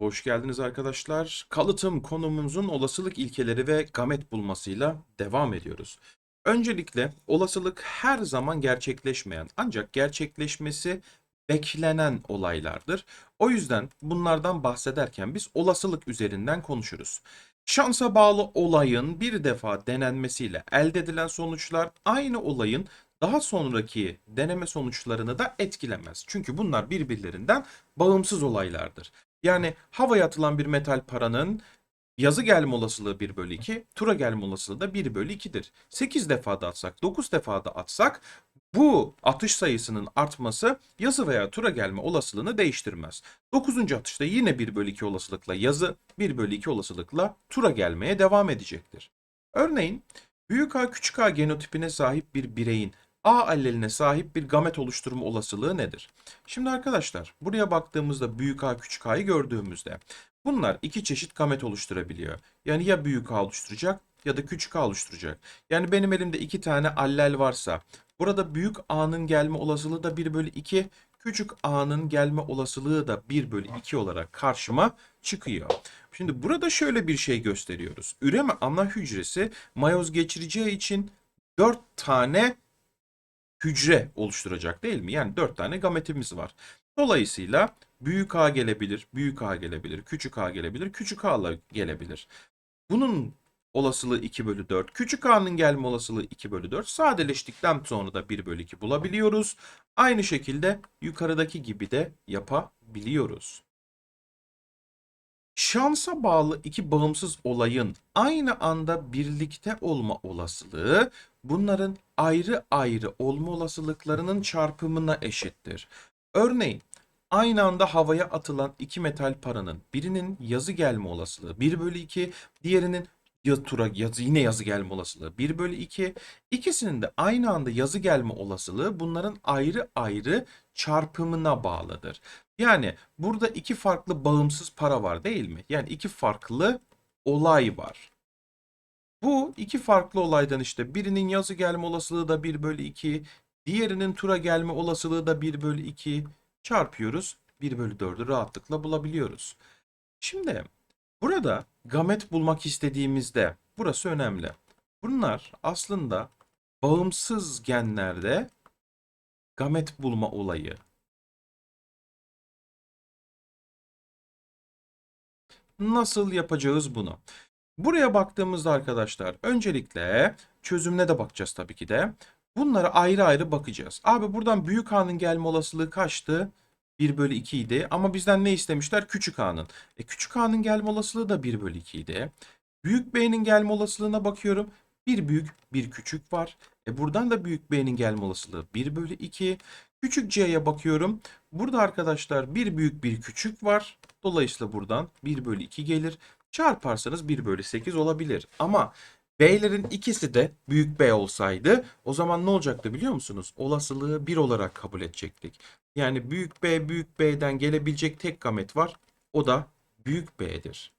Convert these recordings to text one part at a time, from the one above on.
Hoş geldiniz arkadaşlar. Kalıtım konumumuzun olasılık ilkeleri ve gamet bulmasıyla devam ediyoruz. Öncelikle olasılık her zaman gerçekleşmeyen ancak gerçekleşmesi beklenen olaylardır. O yüzden bunlardan bahsederken biz olasılık üzerinden konuşuruz. Şansa bağlı olayın bir defa denenmesiyle elde edilen sonuçlar aynı olayın daha sonraki deneme sonuçlarını da etkilemez. Çünkü bunlar birbirlerinden bağımsız olaylardır. Yani havaya atılan bir metal paranın yazı gelme olasılığı 1 bölü 2, tura gelme olasılığı da 1 bölü 2'dir. 8 defa da atsak, 9 defa da atsak bu atış sayısının artması yazı veya tura gelme olasılığını değiştirmez. 9. atışta yine 1 bölü 2 olasılıkla yazı, 1 bölü 2 olasılıkla tura gelmeye devam edecektir. Örneğin büyük A küçük A genotipine sahip bir bireyin A alleline sahip bir gamet oluşturma olasılığı nedir? Şimdi arkadaşlar buraya baktığımızda büyük A küçük A'yı gördüğümüzde bunlar iki çeşit gamet oluşturabiliyor. Yani ya büyük A oluşturacak ya da küçük A oluşturacak. Yani benim elimde iki tane allel varsa burada büyük A'nın gelme olasılığı da 1 bölü 2, küçük A'nın gelme olasılığı da 1 bölü 2 olarak karşıma çıkıyor. Şimdi burada şöyle bir şey gösteriyoruz. Üreme ana hücresi mayoz geçireceği için 4 tane hücre oluşturacak değil mi? Yani 4 tane gametimiz var. Dolayısıyla büyük A gelebilir, büyük A gelebilir, küçük A gelebilir, küçük A gelebilir. Bunun olasılığı 2 bölü 4. Küçük A'nın gelme olasılığı 2 bölü 4. Sadeleştikten sonra da 1 bölü 2 bulabiliyoruz. Aynı şekilde yukarıdaki gibi de yapabiliyoruz. Şansa bağlı iki bağımsız olayın aynı anda birlikte olma olasılığı bunların ayrı ayrı olma olasılıklarının çarpımına eşittir. Örneğin aynı anda havaya atılan iki metal paranın birinin yazı gelme olasılığı 1 bölü 2, diğerinin ya tura yazı yine yazı gelme olasılığı 1 bölü 2. İkisinin de aynı anda yazı gelme olasılığı bunların ayrı ayrı çarpımına bağlıdır. Yani burada iki farklı bağımsız para var değil mi? Yani iki farklı olay var. Bu iki farklı olaydan işte birinin yazı gelme olasılığı da 1 bölü 2, diğerinin tura gelme olasılığı da 1 bölü 2 çarpıyoruz. 1 bölü 4'ü rahatlıkla bulabiliyoruz. Şimdi burada gamet bulmak istediğimizde burası önemli. Bunlar aslında bağımsız genlerde gamet bulma olayı. Nasıl yapacağız bunu? Buraya baktığımızda arkadaşlar öncelikle çözümüne de bakacağız tabii ki de. Bunlara ayrı ayrı bakacağız. Abi buradan büyük A'nın gelme olasılığı kaçtı? 1 bölü 2 idi. Ama bizden ne istemişler? Küçük A'nın. E küçük A'nın gelme olasılığı da 1 bölü 2 idi. Büyük B'nin gelme olasılığına bakıyorum. Bir büyük bir küçük var. E buradan da büyük B'nin gelme olasılığı 1 bölü 2. Küçük C'ye bakıyorum. Burada arkadaşlar bir büyük bir küçük var. Dolayısıyla buradan 1 bölü 2 gelir. Çarparsanız 1 bölü 8 olabilir. Ama B'lerin ikisi de büyük B olsaydı o zaman ne olacaktı biliyor musunuz? Olasılığı 1 olarak kabul edecektik. Yani büyük B büyük B'den gelebilecek tek gamet var. O da büyük B'dir.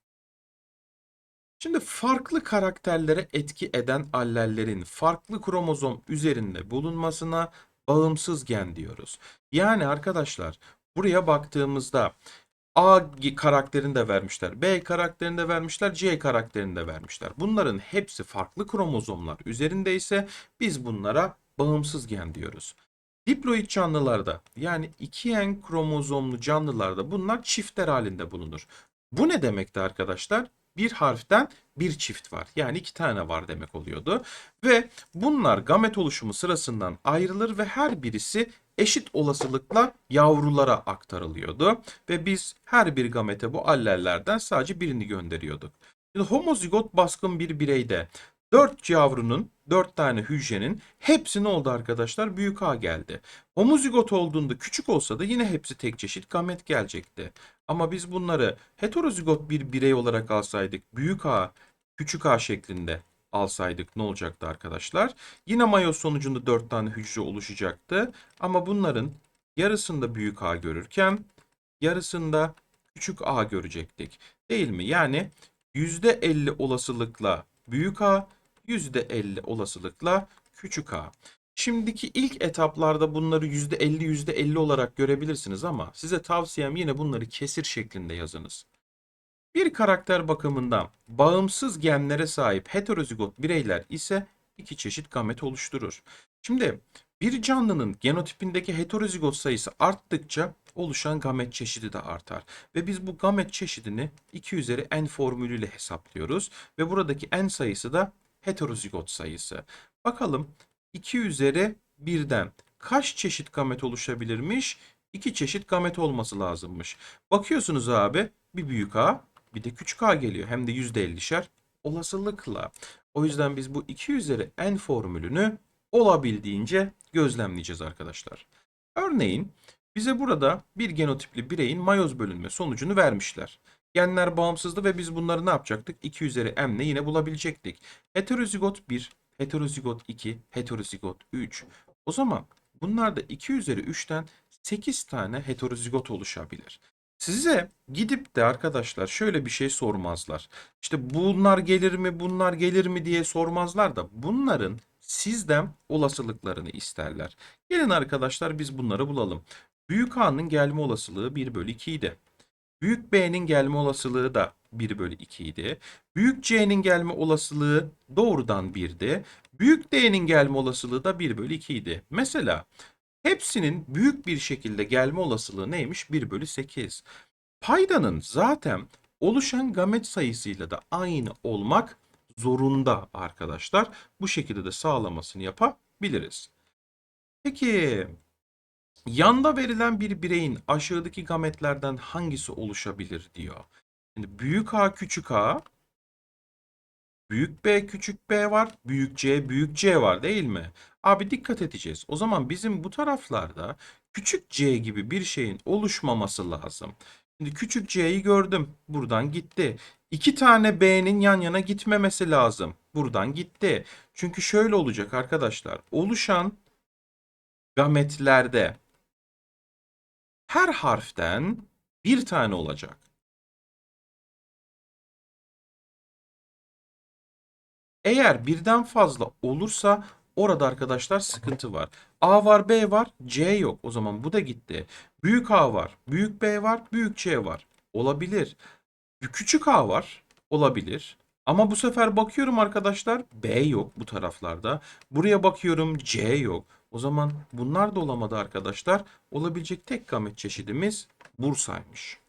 Şimdi farklı karakterlere etki eden allellerin farklı kromozom üzerinde bulunmasına bağımsız gen diyoruz. Yani arkadaşlar buraya baktığımızda A karakterini de vermişler, B karakterini de vermişler, C karakterini de vermişler. Bunların hepsi farklı kromozomlar üzerindeyse biz bunlara bağımsız gen diyoruz. Diploid canlılarda yani 2N kromozomlu canlılarda bunlar çiftler halinde bulunur. Bu ne demekti arkadaşlar? Bir harften bir çift var. Yani iki tane var demek oluyordu. Ve bunlar gamet oluşumu sırasından ayrılır ve her birisi eşit olasılıkla yavrulara aktarılıyordu. Ve biz her bir gamete bu allellerden sadece birini gönderiyorduk. Şimdi homozigot baskın bir bireyde 4 yavrunun 4 tane hücrenin hepsi ne oldu arkadaşlar? Büyük A geldi. Homozigot olduğunda küçük olsa da yine hepsi tek çeşit gamet gelecekti. Ama biz bunları heterozigot bir birey olarak alsaydık büyük A, küçük A şeklinde alsaydık ne olacaktı arkadaşlar? Yine mayoz sonucunda 4 tane hücre oluşacaktı. Ama bunların yarısında büyük A görürken yarısında küçük A görecektik. Değil mi? Yani %50 olasılıkla büyük A, %50 olasılıkla küçük a. Şimdiki ilk etaplarda bunları %50 %50 olarak görebilirsiniz ama size tavsiyem yine bunları kesir şeklinde yazınız. Bir karakter bakımından bağımsız genlere sahip heterozigot bireyler ise iki çeşit gamet oluşturur. Şimdi bir canlının genotipindeki heterozigot sayısı arttıkça oluşan gamet çeşidi de artar. Ve biz bu gamet çeşidini 2 üzeri n formülüyle hesaplıyoruz. Ve buradaki n sayısı da heterozigot sayısı. Bakalım 2 üzeri 1'den kaç çeşit gamet oluşabilirmiş? 2 çeşit gamet olması lazımmış. Bakıyorsunuz abi bir büyük A bir de küçük A geliyor. Hem de %50'şer olasılıkla. O yüzden biz bu 2 üzeri n formülünü olabildiğince gözlemleyeceğiz arkadaşlar. Örneğin bize burada bir genotipli bireyin mayoz bölünme sonucunu vermişler. Genler bağımsızdı ve biz bunları ne yapacaktık? 2 üzeri m ile yine bulabilecektik. Heterozigot 1, heterozigot 2, heterozigot 3. O zaman bunlarda 2 üzeri 3'ten 8 tane heterozigot oluşabilir. Size gidip de arkadaşlar şöyle bir şey sormazlar. İşte bunlar gelir mi, bunlar gelir mi diye sormazlar da bunların sizden olasılıklarını isterler. Gelin arkadaşlar biz bunları bulalım. Büyük A'nın gelme olasılığı 1 bölü 2 idi. Büyük B'nin gelme olasılığı da 1 bölü 2 idi. Büyük C'nin gelme olasılığı doğrudan 1'di. Büyük D'nin gelme olasılığı da 1 bölü 2 idi. Mesela hepsinin büyük bir şekilde gelme olasılığı neymiş? 1 bölü 8. Paydanın zaten oluşan gamet sayısıyla da aynı olmak zorunda arkadaşlar. Bu şekilde de sağlamasını yapabiliriz. Peki yanda verilen bir bireyin aşağıdaki gametlerden hangisi oluşabilir diyor. Şimdi büyük A küçük A, büyük B küçük B var, büyük C büyük C var değil mi? Abi dikkat edeceğiz. O zaman bizim bu taraflarda küçük C gibi bir şeyin oluşmaması lazım. Şimdi küçük C'yi gördüm. Buradan gitti. İki tane B'nin yan yana gitmemesi lazım. Buradan gitti. Çünkü şöyle olacak arkadaşlar. Oluşan gametlerde her harften bir tane olacak. Eğer birden fazla olursa orada arkadaşlar sıkıntı var. A var, B var, C yok. O zaman bu da gitti. Büyük A var, büyük B var, büyük C var. Olabilir. Küçük A var, olabilir. Ama bu sefer bakıyorum arkadaşlar B yok bu taraflarda. Buraya bakıyorum C yok. O zaman bunlar da olamadı arkadaşlar. Olabilecek tek gamet çeşidimiz Bursa'ymış.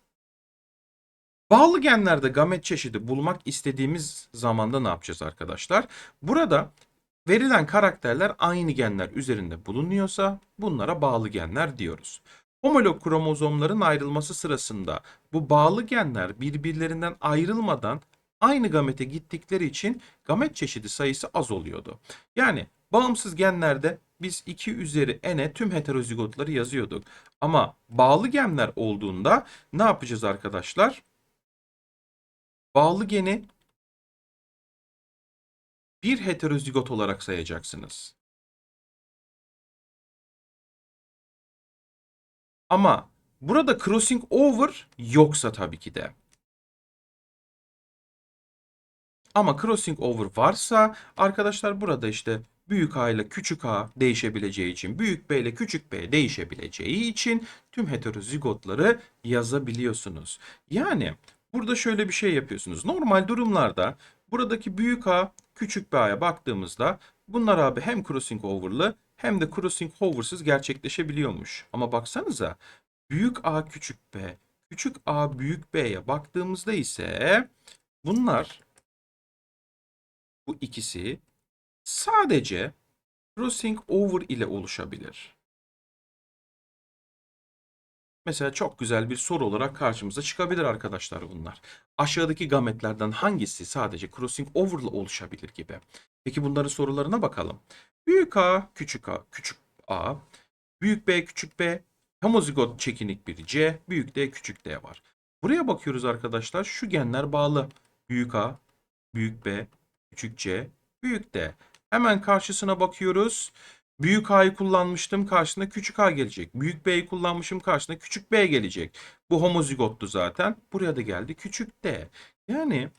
Bağlı genlerde gamet çeşidi bulmak istediğimiz zamanda ne yapacağız arkadaşlar? Burada verilen karakterler aynı genler üzerinde bulunuyorsa bunlara bağlı genler diyoruz. Homolog kromozomların ayrılması sırasında bu bağlı genler birbirlerinden ayrılmadan aynı gamete gittikleri için gamet çeşidi sayısı az oluyordu. Yani bağımsız genlerde biz 2 üzeri n'e tüm heterozigotları yazıyorduk. Ama bağlı genler olduğunda ne yapacağız arkadaşlar? Bağlı geni bir heterozigot olarak sayacaksınız. Ama burada crossing over yoksa tabii ki de. Ama crossing over varsa arkadaşlar burada işte büyük A ile küçük A değişebileceği için, büyük B ile küçük B değişebileceği için tüm heterozigotları yazabiliyorsunuz. Yani burada şöyle bir şey yapıyorsunuz. Normal durumlarda buradaki büyük A, küçük B A'ya baktığımızda bunlar abi hem crossing over'lı hem de crossing over'sız gerçekleşebiliyormuş. Ama baksanıza büyük A küçük B, küçük A büyük B'ye baktığımızda ise bunlar bu ikisi sadece crossing over ile oluşabilir. Mesela çok güzel bir soru olarak karşımıza çıkabilir arkadaşlar bunlar. Aşağıdaki gametlerden hangisi sadece crossing over ile oluşabilir gibi. Peki bunların sorularına bakalım. Büyük A, küçük A, küçük A, büyük B, küçük B, homozigot çekinik bir C, büyük D, küçük D var. Buraya bakıyoruz arkadaşlar. Şu genler bağlı. Büyük A, büyük B, küçük C, büyük D. Hemen karşısına bakıyoruz. Büyük A'yı kullanmıştım karşısına küçük A gelecek. Büyük B'yi kullanmışım karşısına küçük B gelecek. Bu homozigottu zaten. Buraya da geldi küçük D. Yani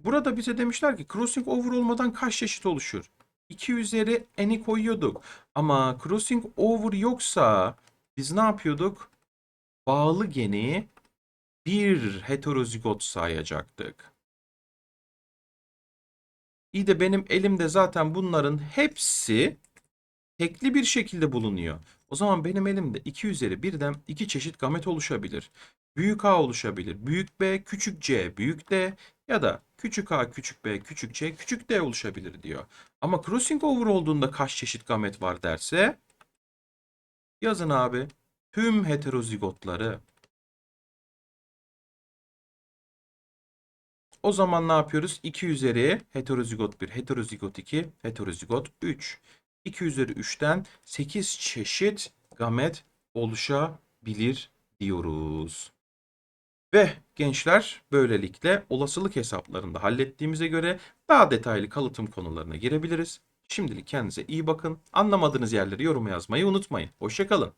burada bize demişler ki crossing over olmadan kaç çeşit oluşur? 2 üzeri n'i koyuyorduk. Ama crossing over yoksa biz ne yapıyorduk? Bağlı geni bir heterozigot sayacaktık. İyi de benim elimde zaten bunların hepsi tekli bir şekilde bulunuyor. O zaman benim elimde 2 üzeri 1'den iki çeşit gamet oluşabilir. Büyük A oluşabilir. Büyük B, küçük C, büyük D ya da küçük A, küçük B, küçük C, küçük D oluşabilir diyor. Ama crossing over olduğunda kaç çeşit gamet var derse yazın abi. Tüm heterozigotları. O zaman ne yapıyoruz? 2 üzeri heterozigot 1, heterozigot 2, heterozigot 3. 2 üzeri 3'ten 8 çeşit gamet oluşabilir diyoruz. Ve gençler böylelikle olasılık hesaplarında hallettiğimize göre daha detaylı kalıtım konularına girebiliriz. Şimdilik kendinize iyi bakın. Anlamadığınız yerleri yoruma yazmayı unutmayın. Hoşçakalın.